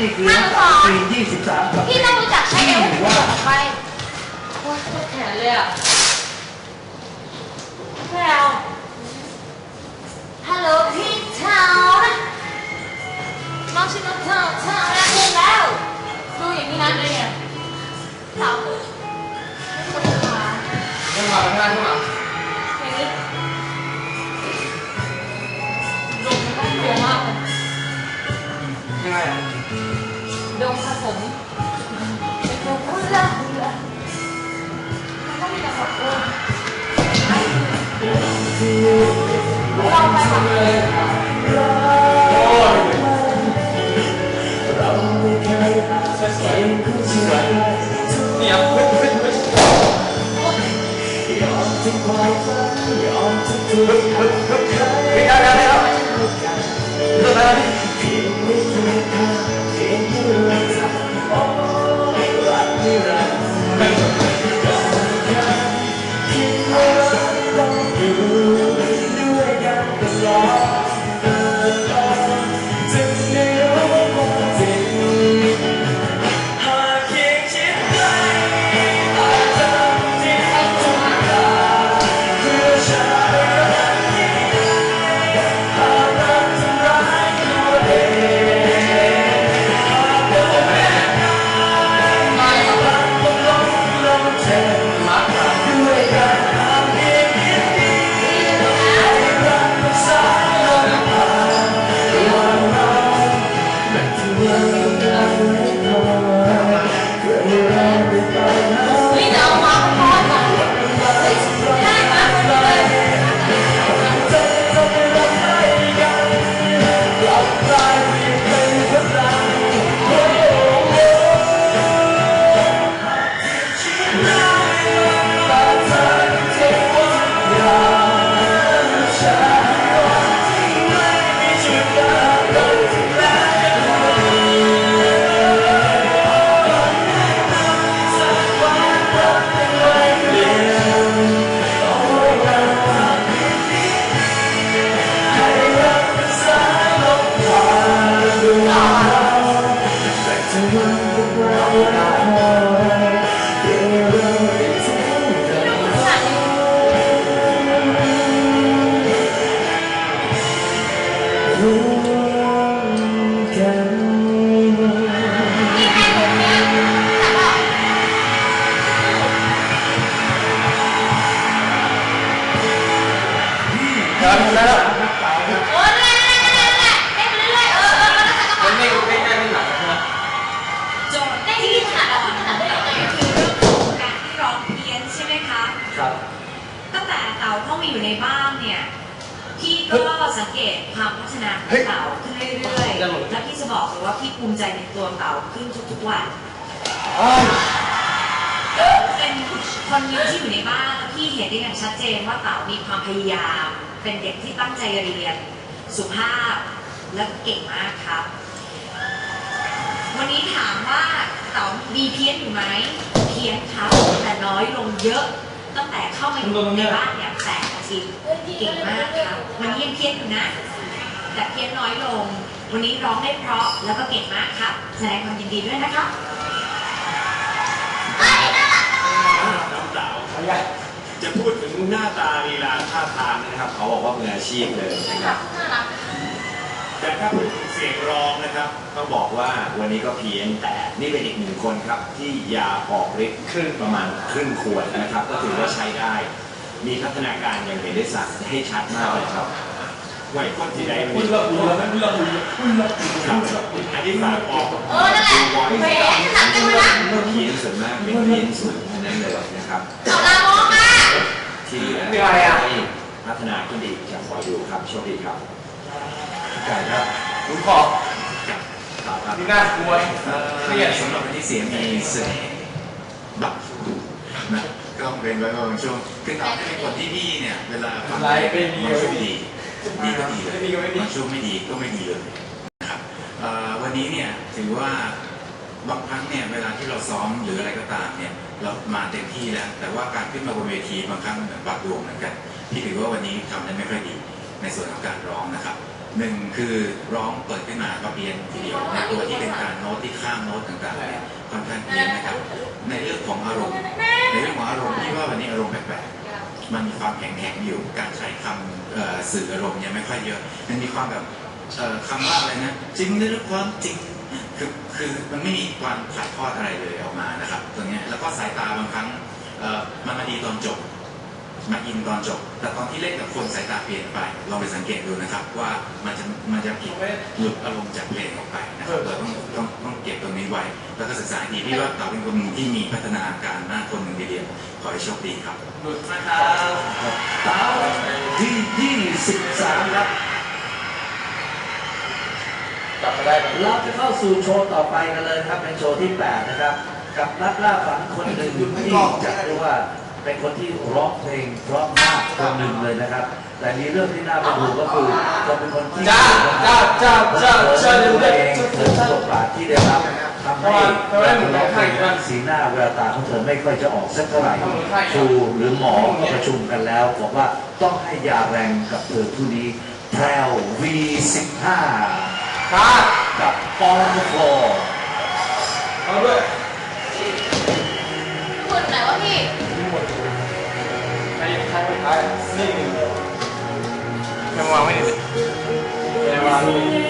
นี่คือนั่งก่อนปี23กับพี่ต้องรู้จักใช้เอวให้ถูกไปโอ้ยปวดแขนเลยอะไม่เอาฮัลโหลพี่เท้านะน้องชื่อน้องเท้าเท้าแล้วดูแล้วดูอย่างนี้นะเลยเนี่ยเท้าไม่ปวดขาไม่มาไม่ได้ไม่มา เคะครับ ตั้งแต่เต่าเข้ามาอยู่ในบ้านเนี่ยพี่ก็สังเกตความพัฒนาของเต่าขึ้นเรื่อยๆ แล้วพี่จะบอกเลยว่าพี่ภูมิใจในตัวเต่าขึ้นทุกๆวันอ้าวเป็นคนหนึงที่อยู่ในบ้านแล้วพี่เห็นได้อย่างชัดเจนว่าเต่ามีความพยายาม เป็นเด็กที่ตั้งใจเรียน สุภาพและเก่งมากครับ วันนี้ถามว่าเต่ามีเพี้ยนอยู่ไหม เพี้ยนครับแต่น้อยลงเยอะ ตั้งแต่เข้ามาอยู่ในบ้านเนี่ยแปดอาทิตย์เก่งมากครับวันนี้ยังเพี้ยนอยู่นะ แต่เพี้ยนน้อยลง วันนี้ร้องได้เพราะแล้วก็เก่งมากครับ แสดงความยินดีด้วยนะครับน้องสาวอะไรอะจะพูดถึงหน้าตาลีลาท่าทางนะครับ เขาบอกว่ามืออาชีพเลยนะครับน่ารัก แต่ถ้าพูดถึงเสียงร้องนะครับต้องบอกว่าวันนี้ก็เพี้ยนแต่นี่เป็นอีกหนึ่งคนครับ ที่ยาออกฤทธิ์ครึ่งประมาณครึ่งขวดนะครับ ก็ถือว่าใช้ได้ มีพัฒนาการอย่างเห็นได้สักให้ชัดมากเลยครับไหวคนที่ใดคุมีณละคุณละคุณละคุณละคุณละครับอันนี้ฝากออกเออนั่นแหละแหมถนัดจังเลยนะเพี้ยนส่วนมากเป็นเพี้ยนสูงทั้งนั้นเลยนะครับเอาลามองมาที่เหลือมีอะไรอะพัฒนาขึ้นอีกจะคอยดูครับโชคดีครับ ไก่ครับคุณขอบครับครับนี่น่ากลัวเครียดสำหรับวันที่เสียงมีเสน่ห์บักนะก็เป็นไว้บางช่วงคือเราเป็นคนที่พี่เนี่ยเวลาฟังไรไม่ดีบางช่วงดีดีก็ดีเลยไม่ดีก็ไม่ดีบางช่วงไม่ดีก็ไม่ดีเลยนะครับเอ่อวันนี้เนี่ยถือว่าบางครั้งเนี่ยเวลาที่เราซ้อมหรืออะไรก็ตามเนี่ยเรามาเต็มที่แล้ว แต่ว่าการขึ้นมาบนเวทีบางครั้งเหมือนปรับดวงเหมือนกันพี่ถือว่าวันนี้ทำได้ไม่ค่อยดี ในส่วนของการร้องนะครับหนึ่งคือร้องเปิดขึ้นมาก็เพี้ยนทีเดียวในตัวที่เป็นการโน้ตที่ข้ามโน้ตต่างๆเนี่ยค่อนข้างเพี้ยนนะครับ ในเรื่องของอารมณ์ในเรื่องของอารมณ์ที่ว่าวันนี้อารมณ์แปลกๆมันมีความแข็งๆอยู่การใช้คำสื่ออารมณ์ยังไม่ค่อยเยอะมันมีความแบบคำว่าอะไรนะจริงหรือความจริงคือคือมันไม่มีความถ่ายทอดอะไรเลยออกมานะครับตรงเนี้ยแล้วก็สายตาบางครั้งมันมาดีตอนจบ มาอินตอนจบ แต่ตอนที่เล่นกับคนสายตาเปลี่ยนไปลองไปสังเกตดูนะครับ ว่ามันจะมันจะผิดหลุดอารมณ์จากเพลงออกไปนะครับเราต้องต้องต้องเก็บตรงนี้ไว้ แล้วก็ศึกษาให้ดีพี่ว่าเต๋าเป็นคนหนึ่งที่มีพัฒนาการมากคนหนึ่งทีเดียวขอให้โชคดีครับหลุดนะครับเต้าที่ยี่สิบสามครับกลับมาได้ครับเราจะเข้าสู่โชว์ต่อไปกันเลยครับเป็นโชว์ที่8นะครับกับนักล่าฝันคนหนึ่งที่จะเรียกว่า เป็นคนที่ร้องเพลงเพราะมากคนหนึ่งเลยนะครับ แต่มีเรื่องที่น่าเป็นห่วงก็คือเขาเป็นคนที่จ้าจ้าจ้าจ้าจ้าเธเร็อวเอเด็งกเธอประสบการณ์ที่ได้รับทำให้เราร้องเพลงนั้นสีหน้าแววตาของเธอไม่ค่อยจะออกสักเท่าไหร่ครูหรือหมอก็ประชุมกันแล้วบอกว่าต้องให้ยาแรงกับเธอผู้นี้แพรว V15 ครับกับปอมโฟเอาด้วย I sing. Come on, we need it. Yeah, well, I need